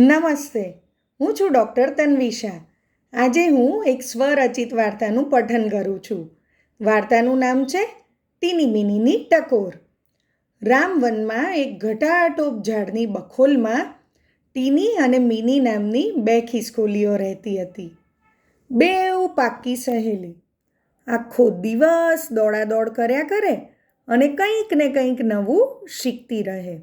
નમસ્તે, હું છું ડૉક્ટર તન્વિશા. આજે હું એક સ્વરચિત વાર્તાનું પઠન કરું છું. વાર્તાનું નામ છે ટીની મિનીની ટકોર રામવનમાં એક ઘટાટોપ ઝાડની બખોલમાં ટીની અને મિની નામની બે ખિસકોલીઓ રહેતી હતી. બેઉ પાક્કી સહેલી. આખો દિવસ દોડાદોડ કર્યા કરે અને કંઈક ને કંઈક નવું શીખતી રહે.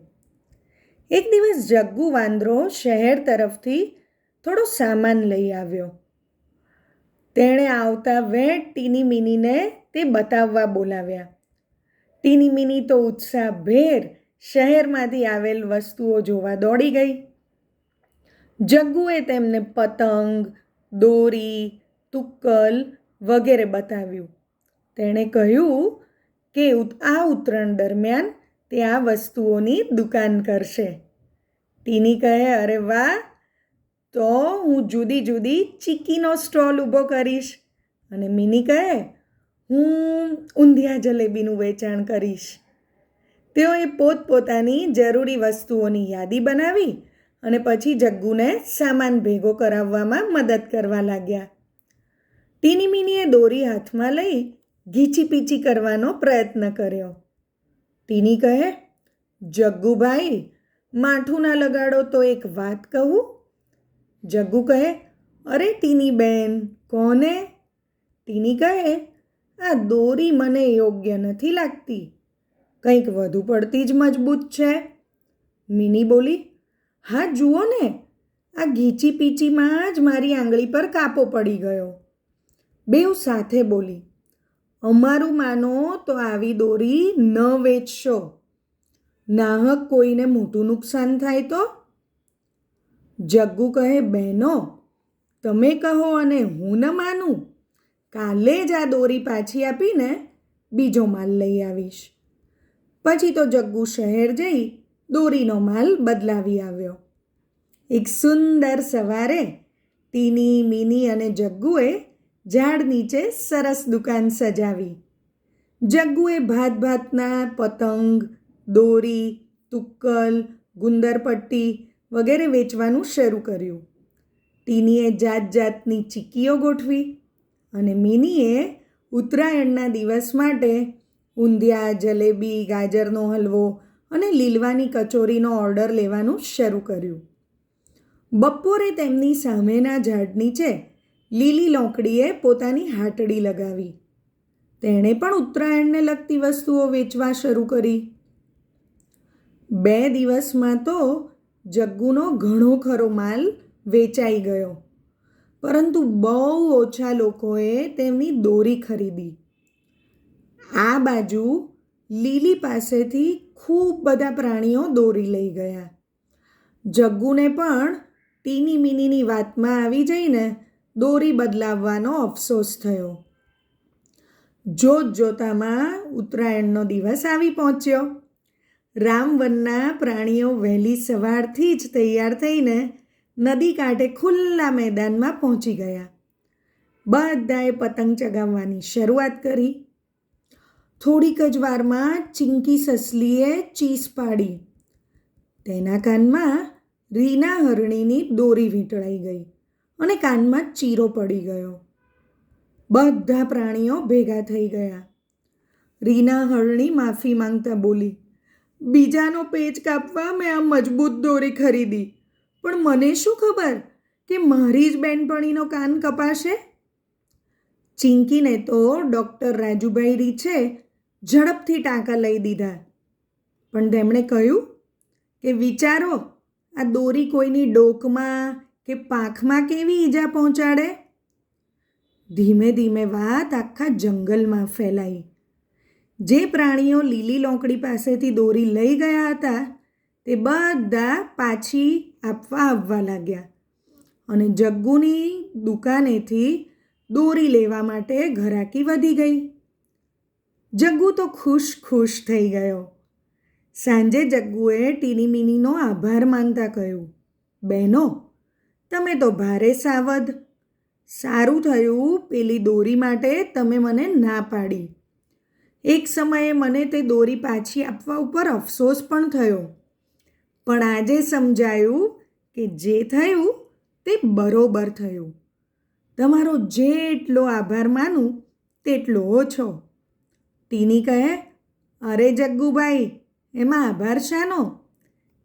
એક દિવસ જગ્ગુ વાંદરો શહેર તરફથી થોડો સામાન લઈ આવ્યો. તેણે આવતા વેટ ટીની મિનીને તે બતાવવા બોલાવ્યા. ટીની મિની તો ઉત્સાહભેર શહેરમાંથી આવેલ વસ્તુઓ જોવા દોડી ગઈ. જગ્ગુએ તેમને પતંગ, દોરી, તુક્કલ વગેરે બતાવ્યું. તેણે કહ્યું કે આ ઉત્તરાયણ દરમિયાન તે આ વસ્તુઓની દુકાન કરશે. ટીની કહે, અરે વાહ, તો હું જુદી જુદી ચીકીનો સ્ટોલ ઊભો કરીશ. અને મિની કહે, હું ઊંધિયા જલેબીનું વેચાણ કરીશ. તેઓએ પોતપોતાની જરૂરી વસ્તુઓની યાદી બનાવી અને પછી જગ્ગુને સામાન ભેગો કરાવવામાં મદદ કરવા લાગ્યા. ટીની મિનીએ દોરી હાથમાં લઈ ઘીચી પીચી કરવાનો પ્રયત્ન કર્યો. ટીની કહે, જગ્ગુભાઈ માઠું ના લગાડો તો એક વાત કહું? જગ્ગુ કહે, અરે ટીની બેન, કોને? ટીની કહે, આ દોરી મને યોગ્ય નથી લાગતી. કંઈક વધુ પડતી જ મજબૂત છે. મિની બોલી, હા, જુઓ ને, આ ઘીચી પીચીમાં જ મારી આંગળી પર કાપો પડી ગયો. બેઉ સાથે બોલી અમારું માનો તો આવી દોરી ન વેચશો. નાહક કોઈને મોટું નુકસાન થાય તો? જગ્ગુ કહે, બહેનો, તમે કહો અને હું ન માનું. કાલે જ આ દોરી પાછી આપીને બીજો માલ લઈ આવીશ. પછી તો જગ્ગુ શહેર જઈ દોરીનો માલ બદલાવી આવ્યો. એક સુંદર સવારે ટીની મીની અને જગ્ગુએ ઝાડ નીચે સરસ દુકાન સજાવી. જગ્ગુએ ભાત ભાતના પતંગ, દોરી, તુક્કલ, ગુંદરપટ્ટી વગેરે વેચવાનું શરૂ કર્યું. ટીનીએ જાત જાતની ચીકીઓ ગોઠવી અને મિનીએ ઉત્તરાયણના દિવસ માટે ઊંધિયા, જલેબી, ગાજરનો હલવો અને લીલવાની કચોરીનો ઓર્ડર લેવાનું શરૂ કર્યું. બપોરે તેમની સામેના ઝાડ નીચે લીલી લોંકડીએ પોતાની હાટડી લગાવી. તેણે પણ ઉત્તરાયણને લગતી વસ્તુઓ વેચવા શરૂ કરી. બે દિવસમાં તો જગ્ગુનો ઘણો ખરો માલ વેચાઈ ગયો, પરંતુ બહુ ઓછા લોકોએ તેમની દોરી ખરીદી. આ બાજુ લીલી પાસેથી ખૂબ બધા પ્રાણીઓ દોરી લઈ ગયા. જગ્ગુને પણ ટીની મિનીની વાતમાં આવી જઈને દોરી બદલાવવાનો અફસોસ થયો. જોત જોતામાં ઉત્તરાયણનો દિવસ આવી પહોંચ્યો. રામવનના પ્રાણીઓ વહેલી સવારથી જ તૈયાર થઈને નદી કાંઠે ખુલ્લા મેદાનમાં પહોંચી ગયા. બધાએ પતંગ ચગાવવાની શરૂઆત કરી. થોડીક જ વારમાં ચિંકી સસલીએ ચીસ પાડી. તેના કાનમાં રીના હરણીની દોરી વીંટળાઈ ગઈ. અને કાનમાં ચીરો પડી ગયો. બધા પ્રાણીઓ ભેગા થઈ ગયા. રીના હરણી માફી માંગતા બોલી, બીજાનો પેચ કાપવા મેં આ મજબૂત દોરી ખરીદી. પણ મને શું ખબર કે મારી જ બેનપણીનો કાન કપાશે? ચિંકીને તો ડૉક્ટર રાજુભાઈ રીછે ઝડપથી ટાંકા લઈ દીધા. પણ તેમણે કહ્યું કે, વિચારો, આ દોરી કોઈની ડોકમાં કે પાંખમાં કેવી ઈજા પહોંચાડે? ધીમે ધીમે વાત આખા જંગલમાં ફેલાઈ. જે પ્રાણીઓ લીલી લોંકડી પાસેથી દોરી લઈ ગયા હતા, તે બધા પાછી આપવા આવવા લાગ્યા અને જગ્ગુની દુકાનેથી દોરી લેવા માટે ઘરાકી વધી ગઈ. જગ્ગુ તો ખુશ ખુશ થઈ ગયો. સાંજે જગ્ગુએ ટીની મિનીનો આભાર માનતા કહ્યું, બહેનો તમે તો ભારે સાવધ. સારું થયું પેલી દોરી માટે તમે મને ના પાડી. એક સમયે મને તે દોરી પાછી આપવા ઉપર અફસોસ પણ થયો. પણ આજે સમજાયું કે જે થયું તે બરોબર થયું. તમારો જેટલો આભાર માનું તેટલો ઓછો. ટીની કહે, અરે જગ્ગુભાઈ, એમાં આભાર શાનો?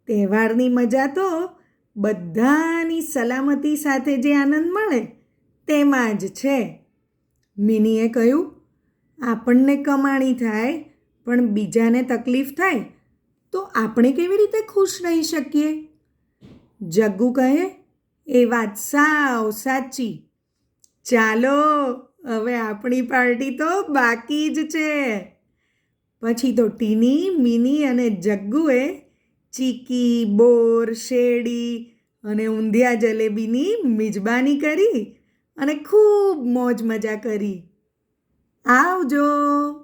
તહેવારની મજા તો બધાની સલામતી સાથે જે આનંદ મળે, તેમાં જ છે. મિનીએ કહ્યું, આપણને કમાણી થાય, પણ બીજાને તકલીફ થાય, તો આપણે કેવી રીતે ખુશ રહી શકીએ? જગ્ગુ કહે, એ વાત સાવ સાચી. ચાલો, હવે આપણી પાર્ટી તો બાકી જ છે. પછી તો ટીની, મિની અને જગ્ગુએ ચીકી બોર શેરડી અને ઊંધિયા જલેબીની મિજબાની કરી અને ખૂબ મોજ મજા કરી. આવજો!